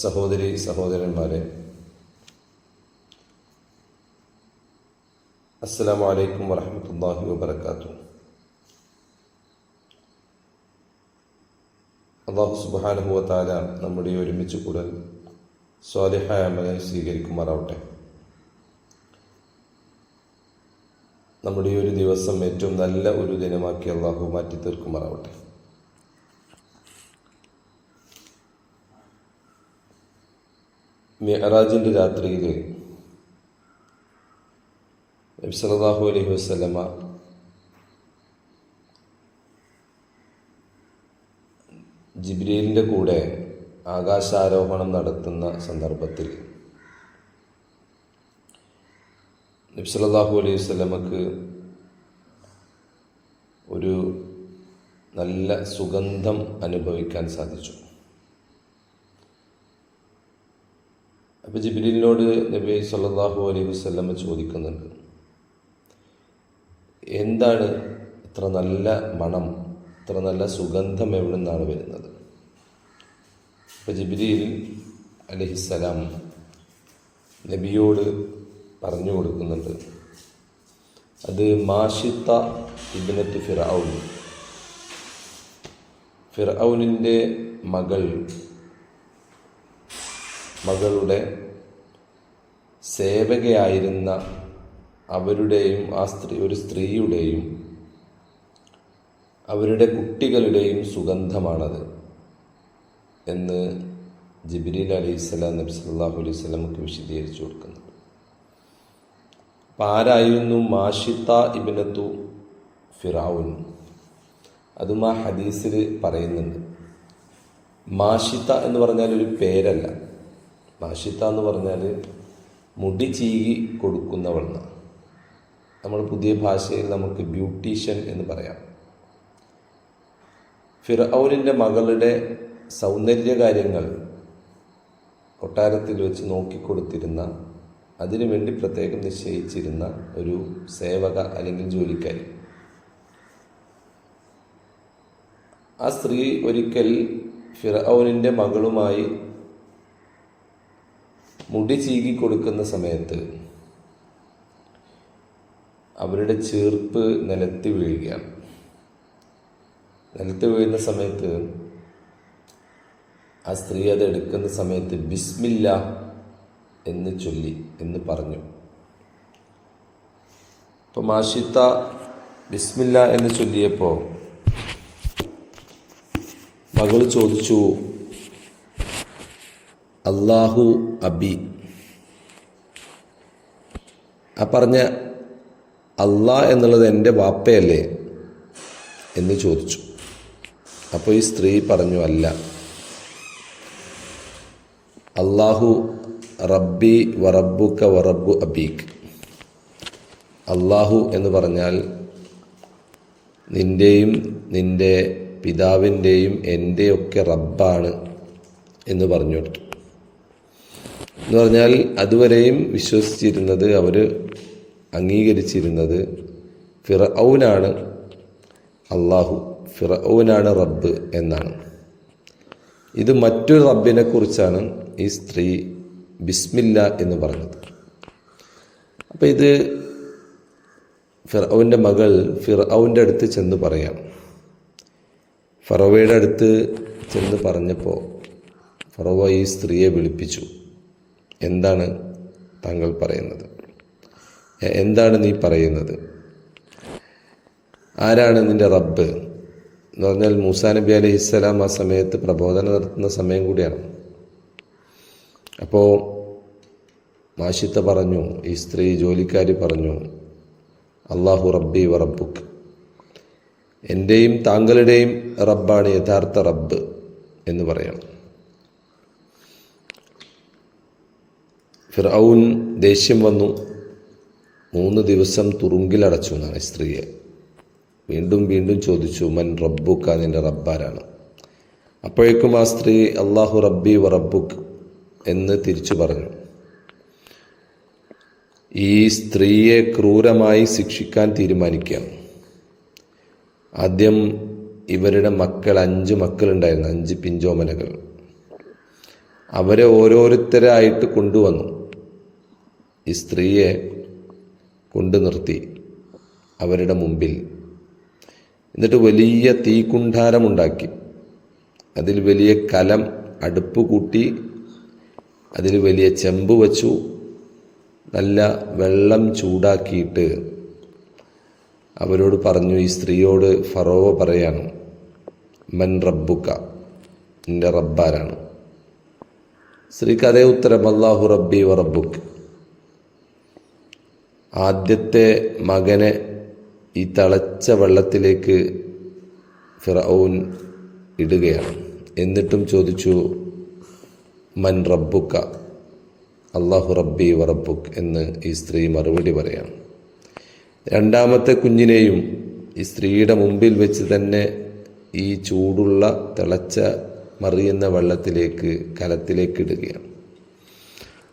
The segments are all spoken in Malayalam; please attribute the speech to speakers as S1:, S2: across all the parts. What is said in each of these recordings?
S1: സഹോദരി സഹോദരന്മാരെ. അസ്സലാമു അലൈക്കും വറഹമത്തല്ലാഹി വബർക്കാത്തു അള്ളാഹു സുബാനുഭവത്താല താല നമ്മുടെ ഒരുമിച്ച് കൂടൽ സ്വാലിഹായ അമലായി സ്വീകരിക്കുമാറാവട്ടെ. നമ്മുടെ ഈ ഒരു ദിവസം ഏറ്റവും നല്ല ഒരു ദിനമാക്കി അള്ളാഹു മാറ്റി തീർക്കുമാറാവട്ടെ മിഅറാജിന്റെ രാത്രിയിൽ നബി സല്ലല്ലാഹു അലൈഹി വസല്ലമ ജിബ്രീലിന്റെ കൂടെ ആകാശാരോഹണം നടത്തുന്ന സന്ദർഭത്തിൽ നബ്സലാഹു അലൈഹി വസ്ലമക്ക് ഒരു നല്ല സുഗന്ധം അനുഭവിക്കാൻ സാധിച്ചു. അപ്പോൾ ജിബിലിനോട് നബി സല്ലാഹു അലൈഹി വസല്ലമ ചോദിക്കുന്നുണ്ട് എന്താണ് ഇത്ര നല്ല മണം ഇത്ര നല്ല സുഗന്ധം എവിടെ നിന്നാണ് വരുന്നത്? അപ്പോൾ ജിബ്രീൽ അലഹിസ്സലാം നബിയോട് പറഞ്ഞു കൊടുക്കുന്നുണ്ട് അത് മാഷിത്ത ഇബിനത്ത് ഫിറൌൻ ഫിറൌനിന്റെ മകൾ മകളുടെ സേവകയായിരുന്ന അവരുടെയും ആ സ്ത്രീ ഒരു സ്ത്രീയുടെയും അവരുടെ കുട്ടികളുടെയും സുഗന്ധമാണത് എന്ന് ജിബിരിൽ അലൈഹി സ്വലാം നബി സല്ലാഹു അലൈഹി സ്വലമുക്ക് വിശദീകരിച്ചു കൊടുക്കുന്നത് അപ്പം ആരായിരുന്നു മാഷിത്ത ഇബിനത്തു ഫിറാവുൻ? അതും ആ ഹദീസിൽ പറയുന്നുണ്ട്. മാഷിത്ത എന്ന് പറഞ്ഞാൽ ഒരു പേരല്ല. മാഷിത്ത എന്ന് പറഞ്ഞാൽ മുടി ചീകി കൊടുക്കുന്നവൾ നമ്മൾ പുതിയ ഭാഷയിൽ നമുക്ക് ബ്യൂട്ടീഷ്യൻ എന്ന് പറയാം. ഫിറൌനിന്റെ മകളുടെ സൗന്ദര്യകാര്യങ്ങൾ കൊട്ടാരത്തിൽ വെച്ച് നോക്കിക്കൊടുത്തിരുന്ന അതിനുവേണ്ടി പ്രത്യേകം നിശ്ചയിച്ചിരുന്ന ഒരു സേവക അല്ലെങ്കിൽ ജോലിക്കാരി. ആ സ്ത്രീ ഒരിക്കൽ ഫിറൌനിന്റെ മകളുമായി മുടി ചീകി കൊടുക്കുന്ന സമയത്ത് അവരുടെ ചീർപ്പ് നിലത്ത് വീഴുകയാണ്. നിലത്ത് വീഴുന്ന സമയത്ത് ആ സ്ത്രീ അത് എടുക്കുന്ന സമയത്ത് ബിസ്മില്ല എന്ന് ചൊല്ലി എന്ന് പറഞ്ഞു. ഇപ്പം മാഷിത്ത ബിസ്മില്ല എന്ന് ചൊല്ലിയപ്പോൾ മകൾ ചോദിച്ചു അള്ളാഹു അബി. ആ പറഞ്ഞ അള്ളാ എന്നുള്ളത് എന്റെ വാപ്പയല്ലേ എന്ന് ചോദിച്ചു. അപ്പോൾ ഈ സ്ത്രീ പറഞ്ഞു അല്ല. അള്ളാഹു റബ്ബി വറബുക്ക വറബു അബീഖ് അള്ളാഹു എന്ന് പറഞ്ഞാൽ നിന്റെയും നിന്റെ പിതാവിന്റെയും എന്റെയൊക്കെ റബ്ബാണ് എന്ന് പറഞ്ഞു കൊടുത്തു. എന്ന് പറഞ്ഞാൽ അതുവരെയും വിശ്വസിച്ചിരുന്നത് അവർ അംഗീകരിച്ചിരുന്നത് ഫിറൌനാണ്. അള്ളാഹു ഫിറൌനാണ് റബ്ബ് എന്നാണ്. ഇത് മറ്റൊരു റബ്ബിനെ കുറിച്ചാണ് ഈ സ്ത്രീ ബിസ്മില്ല എന്ന് പറഞ്ഞത്. അപ്പോൾ ഇത് ഫിറൌന്റെ മകൾ ഫിറൌന്റെ അടുത്ത് ചെന്ന് പറയാം. ഫറവയുടെ അടുത്ത് ചെന്ന് പറഞ്ഞപ്പോൾ ഫറവ ഈ സ്ത്രീയെ വിളിപ്പിച്ചു. എന്താണ് താങ്കൾ പറയുന്നത്? എന്താണ് നീ പറയുന്നത്? ആരാണ് നിന്റെ റബ്ബ്? എന്ന് പറഞ്ഞാൽ മൂസാ നബി അലൈഹി ഇസ്ലാം ആ സമയത്ത് പ്രബോധനം നടത്തുന്ന സമയം കൂടിയാണ്. അപ്പോൾ മാഷിത്ത പറഞ്ഞു ഈ സ്ത്രീ ജോലിക്കാരി പറഞ്ഞു അള്ളാഹു റബ്ബി വ റബ്ബുക്ക് എന്റെയും താങ്കളുടെയും റബ്ബാണ് യഥാർത്ഥ റബ്ബ് എന്ന് പറയണം. ഫിറൌൻ ദേഷ്യം വന്നു. മൂന്ന് ദിവസം തുറുങ്കിലടച്ചു എന്നാണ് സ്ത്രീയെ. വീണ്ടും വീണ്ടും ചോദിച്ചു മൻ റബ്ബുക്ക നിന്റെ റബ്ബാരാണ്. അപ്പോഴേക്കും ആ സ്ത്രീ അള്ളാഹു റബ്ബി വ റബ്ബുക്ക് എന്ന് തിരിച്ചു പറഞ്ഞു. ഈ സ്ത്രീയെ ക്രൂരമായി ശിക്ഷിക്കാൻ തീരുമാനിക്കുകയാണ്. ആദ്യം ഇവരുടെ മക്കൾ അഞ്ച് മക്കളുണ്ടായിരുന്നു അഞ്ച് പിഞ്ചോമനകൾ. അവരെ ഓരോരുത്തരായിട്ട് കൊണ്ടുവന്നു. ഈ സ്ത്രീയെ കൊണ്ടു നിർത്തി അവരുടെ മുമ്പിൽ. എന്നിട്ട് വലിയ തീക്കുണ്ടാരമുണ്ടാക്കി അതിൽ വലിയ കലം അടുപ്പ് കൂട്ടി അതിൽ വലിയ ചെമ്പ് വച്ചു നല്ല വെള്ളം ചൂടാക്കിയിട്ട് അവരോട് പറഞ്ഞു ഈ സ്ത്രീയോട് ഫറോവ പറയാണ് മൻ റബ്ബുക്ക എന്റെ റബ്ബാരാണ്. സ്ത്രീക്ക് അതേ ഉത്തരം അള്ളാഹു റബ്ബി വ റബ്ബുക്ക് ആദ്യത്തെ മകനെ ഈ തിളച്ച വെള്ളത്തിലേക്ക് ഫിറൌൻ ഇടുകയാണ്. എന്നിട്ടും ചോദിച്ചു മൻ റബ്ബുക്ക അള്ളാഹു റബ്ബി വറബുക്ക് എന്ന് ഈ സ്ത്രീ മറുപടി പറയാണ്. രണ്ടാമത്തെ കുഞ്ഞിനെയും ഈ സ്ത്രീയുടെ മുമ്പിൽ വെച്ച് തന്നെ ഈ ചൂടുള്ള തിളച്ച മറിയുന്ന വെള്ളത്തിലേക്ക് കലത്തിലേക്ക് ഇടുകയാണ്.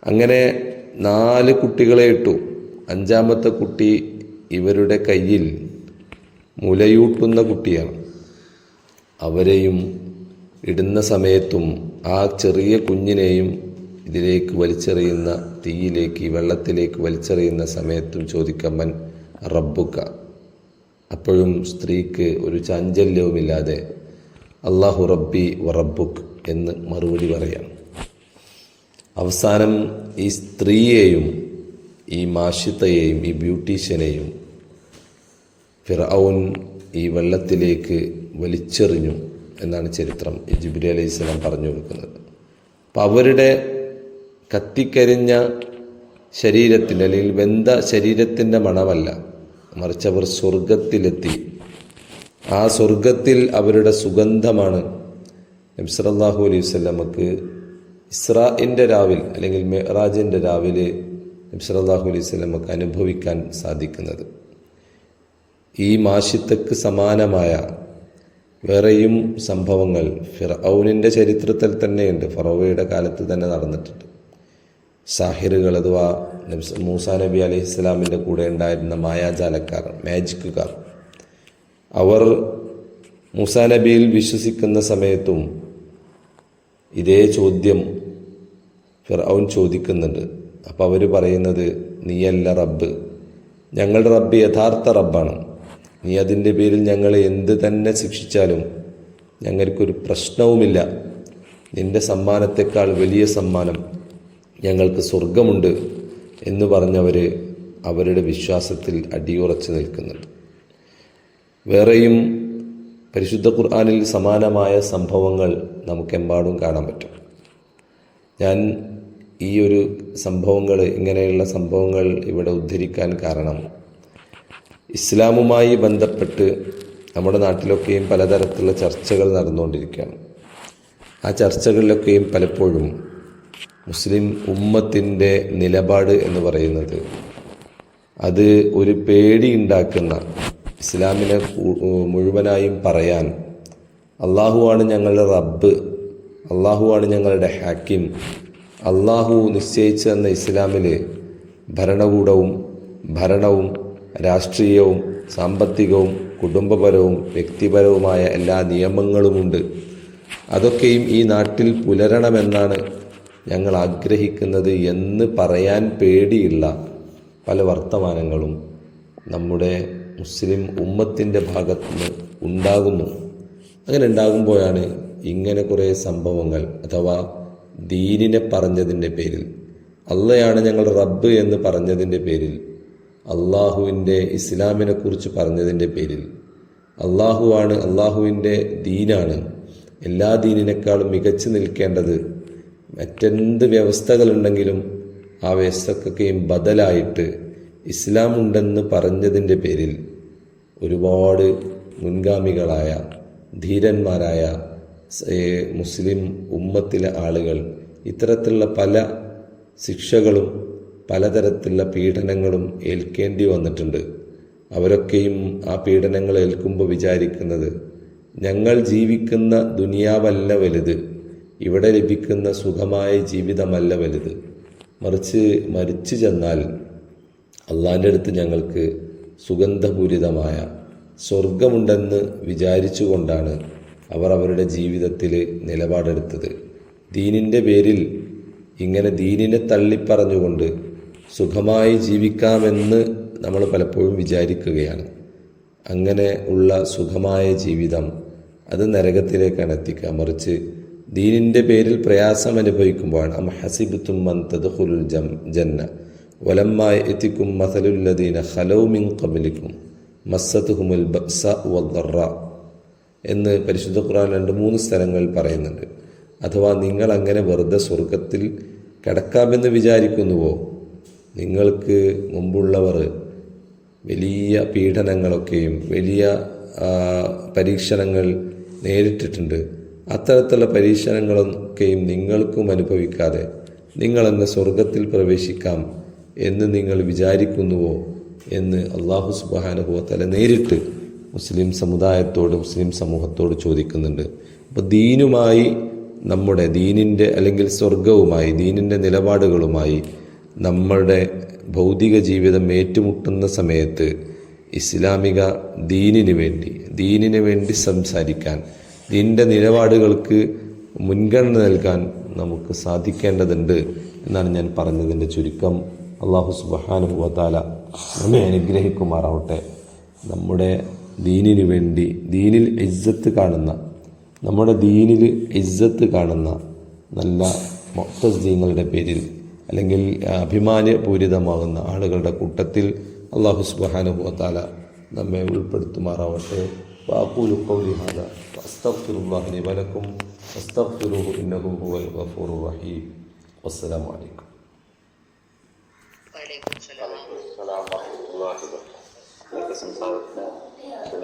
S1: അങ്ങനെ നാല് കുട്ടികളെ ഇട്ടു. അഞ്ചാമത്തെ കുട്ടി ഇവരുടെ കയ്യിൽ മുലയൂട്ടുന്ന കുട്ടിയാണ്. അവരെയും ഇടുന്ന സമയത്തും ആ ചെറിയ കുഞ്ഞിനെയും ഇതിലേക്ക് വലിച്ചെറിയുന്ന തീയിലേക്ക് വെള്ളത്തിലേക്ക് വലിച്ചെറിയുന്ന സമയത്തും ചോദിക്കമ്മൻ റബ്ബുക്ക അപ്പോഴും സ്ത്രീക്ക് ഒരു ചാഞ്ചല്യവുമില്ലാതെ അള്ളാഹു റബ്ബി വറബുക്ക് എന്ന് മറുപടി പറയാം. അവസാനം ഈ സ്ത്രീയെയും ഈ മാഷിത്തയെയും ഈ ബ്യൂട്ടീഷ്യനെയും ഫിറൌൻ ഈ വെള്ളത്തിലേക്ക് വലിച്ചെറിഞ്ഞു എന്നാണ് ചരിത്രം ജിബിരി അലൈഹി സ്വലാം പറഞ്ഞു കൊടുക്കുന്നത്. അപ്പം അവരുടെ കത്തിക്കരിഞ്ഞ ശരീരത്തിന്റെ അല്ലെങ്കിൽ വെന്ത ശരീരത്തിന്റെ മണമല്ല മറിച്ച് അവർ സ്വർഗത്തിലെത്തി ആ സ്വർഗത്തിൽ അവരുടെ സുഗന്ധമാണ് നബ്സലാഹു അലൈഹി സ്വലമക്ക് ഇസ്രാഇന്റെ രാവിൽ അല്ലെങ്കിൽ മെഹറാജിന്റെ രാവിലെ നബ്സറല്ലാഹു അലൈഹി സ്വലമക്ക് അനുഭവിക്കാൻ സാധിക്കുന്നത്. ഈ മാഷിത്തക്ക് സമാനമായ വേറെയും സംഭവങ്ങൾ ഫിറൌനിന്റെ ചരിത്രത്തിൽ തന്നെയുണ്ട്. ഫറോവയുടെ കാലത്ത് തന്നെ നടന്നിട്ടുണ്ട്. സാഹിറുകൾ അഥവാ മൂസാ നബി അലൈഹി ഇസ്ലാമിന്റെ കൂടെ ഉണ്ടായിരുന്ന മായാജാലക്കാർ മാജിക്കുകാർ അവർ മൂസ നബിയിൽ വിശ്വസിക്കുന്ന സമയത്തും ഇതേ ചോദ്യം ഫിറൌൻ ചോദിക്കുന്നുണ്ട്. അപ്പോൾ അവർ പറയുന്നത് നീയല്ല റബ്ബ്. ഞങ്ങളുടെ റബ്ബ് യഥാർത്ഥ റബ്ബാണ്. നീ അതിന്റെ പേരിൽ ഞങ്ങളെ എന്ത് തന്നെ ശിക്ഷിച്ചാലും ഞങ്ങൾക്കൊരു പ്രശ്നവുമില്ല. നിന്റെ സമ്മാനത്തെക്കാൾ വലിയ സമ്മാനം ഞങ്ങൾക്ക് സ്വർഗമുണ്ട് എന്ന് പറഞ്ഞവർ അവരുടെ വിശ്വാസത്തിൽ അടിയുറച്ച് നിൽക്കുന്നുണ്ട്. വേറെയും പരിശുദ്ധ ഖുർആാനിൽ സമാനമായ സംഭവങ്ങൾ നമുക്കെമ്പാടും കാണാൻ പറ്റും. ഞാൻ ഈ ഒരു സംഭവങ്ങൾ ഇങ്ങനെയുള്ള സംഭവങ്ങൾ ഇവിടെ ഉദ്ധരിക്കാൻ കാരണം. ഇസ്ലാമുമായി ബന്ധപ്പെട്ട് നമ്മുടെ നാട്ടിലൊക്കെയും പലതരത്തിലുള്ള ചർച്ചകൾ നടന്നുകൊണ്ടിരിക്കുകയാണ്. ആ ചർച്ചകളിലൊക്കെയും പലപ്പോഴും മുസ്ലിം ഉമ്മത്തിന്റെ നിലപാട് എന്ന് പറയുന്നത് അത് ഒരു പേടി ഉണ്ടാക്കുന്ന ഇസ്ലാമിനെ മുഴുവനായും പറയാൻ അള്ളാഹുവാണ് ഞങ്ങളുടെ റബ്ബ് അള്ളാഹുവാണ് ഞങ്ങളുടെ ഹാക്കിം അള്ളാഹു നിശ്ചയിച്ചു തന്ന ഇസ്ലാമിൽ ഭരണകൂടവും ഭരണവും രാഷ്ട്രീയവും സാമ്പത്തികവും കുടുംബപരവും വ്യക്തിപരവുമായ എല്ലാ നിയമങ്ങളുമുണ്ട്. അതൊക്കെയും ഈ നാട്ടിൽ പുലരണമെന്നാണ് ഞങ്ങൾ ആഗ്രഹിക്കുന്നത് എന്ന് പറയാൻ പേടിയുള്ള പല വർത്തമാനങ്ങളും നമ്മുടെ മുസ്ലിം ഉമ്മത്തിന്റെ ഭാഗത്ത് നിന്ന് ഉണ്ടാകുന്നു. അങ്ങനെ ഉണ്ടാകുമ്പോഴാണ് ഇങ്ങനെ കുറേ സംഭവങ്ങൾ അഥവാ ദീനിനെ പറഞ്ഞതിന്റെ പേരിൽ. അള്ളയാണ് ഞങ്ങൾ റബ്ബ് എന്ന് പറഞ്ഞതിന്റെ പേരിൽ. അള്ളാഹുവിന്റെ ഇസ്ലാമിനെക്കുറിച്ച് പറഞ്ഞതിന്റെ പേരിൽ. അള്ളാഹുവാണ് അള്ളാഹുവിന്റെ ദീനാണ്. എല്ലാ ദീനിനേക്കാളും മികച്ചു നിൽക്കേണ്ടത് മറ്റെന്ത് വ്യവസ്ഥകളുണ്ടെങ്കിലും ആ വ്യവസ്ഥക്കൊക്കെയും ബദലായിട്ട് ഇസ്ലാം ഉണ്ടെന്ന് പറഞ്ഞതിന്റെ പേരിൽ ഒരുപാട് മുൻഗാമികളായ ധീരന്മാരായ മുസ്ലിം ഉമ്മത്തിലെ ആളുകൾ ഇത്തരത്തിലുള്ള പല ശിക്ഷകളും പലതരത്തിലുള്ള പീഡനങ്ങളും ഏൽക്കേണ്ടി വന്നിട്ടുണ്ട്. അവരൊക്കെയും ആ പീഡനങ്ങൾ ഏൽക്കുമ്പോൾ വിചാരിക്കുന്നത് ഞങ്ങൾ ജീവിക്കുന്ന ദുനിയാവല്ല വലുത് ഇവിടെ ലഭിക്കുന്ന സുഖമായ ജീവിതമല്ല വലുത്. മറിച്ച് മരിച്ചു ചെന്നാൽ അള്ളാന്റെ അടുത്ത് ഞങ്ങൾക്ക് സുഗന്ധപൂരിതമായ സ്വർഗമുണ്ടെന്ന് വിചാരിച്ചുകൊണ്ടാണ് അവർ അവരുടെ ജീവിതത്തിൽ നിലപാടെടുത്തത്. ദീനിന്റെ പേരിൽ ഇങ്ങനെ ദീനിനെ തള്ളിപ്പറഞ്ഞുകൊണ്ട് സുഖമായി ജീവിക്കാമെന്ന് നമ്മൾ പലപ്പോഴും വിചാരിക്കുകയാണ്. അങ്ങനെ ഉള്ള സുഖമായ ജീവിതം അത് നരകത്തിലേക്കാണ് എത്തിക്കുക. മറിച്ച് ദീനിന്റെ പേരിൽ പ്രയാസം അനുഭവിക്കുമ്പോഴാണ് അം ഹസിബുത്തും മൻ ഹുലുൽ ജം ജന്ന. വലമ്മായി എത്തിക്കും മസലുല്ലദീന ഹലൗമിൻ കബലിക്കും മസ്സത്തുഹുമുൽ ബഅ്സ വദ്ദറ എന്ന് പരിശുദ്ധ ഖുർആൻ രണ്ട് മൂന്ന് സ്ഥലങ്ങളിൽ പറയുന്നുണ്ട്. അഥവാ നിങ്ങൾ അങ്ങനെ വെറുതെ സ്വർഗത്തിൽ കിടക്കാമെന്ന് വിചാരിക്കുന്നുവോ? നിങ്ങൾക്ക് മുമ്പുള്ളവർ വലിയ പീഡനങ്ങളൊക്കെയും വലിയ പരീക്ഷണങ്ങൾ നേരിട്ടിട്ടുണ്ട്. അത്തരത്തിലുള്ള പരീക്ഷണങ്ങളൊക്കെയും നിങ്ങൾക്കും അനുഭവിക്കാതെ നിങ്ങളങ്ങ് സ്വർഗത്തിൽ പ്രവേശിക്കാം എന്ന് നിങ്ങൾ വിചാരിക്കുന്നുവോ എന്ന് അള്ളാഹു സുബാനുഭവത്തല നേരിട്ട് മുസ്ലിം സമുദായത്തോട് മുസ്ലിം സമൂഹത്തോട് ചോദിക്കുന്നുണ്ട്. അപ്പോൾ ദീനുമായി നമ്മുടെ ദീനിന്റെ അല്ലെങ്കിൽ സ്വർഗവുമായി ദീനിന്റെ നിലപാടുകളുമായി നമ്മളുടെ ഭൗതിക ജീവിതം ഏറ്റുമുട്ടുന്ന സമയത്ത് ഇസ്ലാമിക ദീനിന് വേണ്ടി ദീനിന് വേണ്ടി സംസാരിക്കാൻ ദീനിന്റെ നിലപാടുകൾക്ക് മുൻഗണന നൽകാൻ നമുക്ക് സാധിക്കേണ്ടതുണ്ട് എന്നാണ് ഞാൻ പറഞ്ഞതിന്റെ ചുരുക്കം. അള്ളാഹു സുബാനുഭവത്താല നമ്മെ അനുഗ്രഹിക്കുമാറാവട്ടെ. നമ്മുടെ ദീനിന് വേണ്ടി ദീനിൽ ഇജ്ജത്ത് കാണുന്ന നമ്മുടെ ദീനിൽ ഇജ്ജത്ത് കാണുന്ന നല്ല മുത്തസ്ദീങ്ങളുടെ പേരിൽ അല്ലെങ്കിൽ അഭിമാനപൂരിതമാകുന്ന ആളുകളുടെ കൂട്ടത്തിൽ അള്ളാഹു സുബാനുഭവത്താല നമ്മെ ഉൾപ്പെടുത്തുമാറാവട്ടെ. വാക്കൂലു കൗലിഹാദ
S2: വലക്കും ഇന്നഹു
S3: ഹുവൽ റഹീം. അലൈക്കും. വബറകാതുഹു Yeah.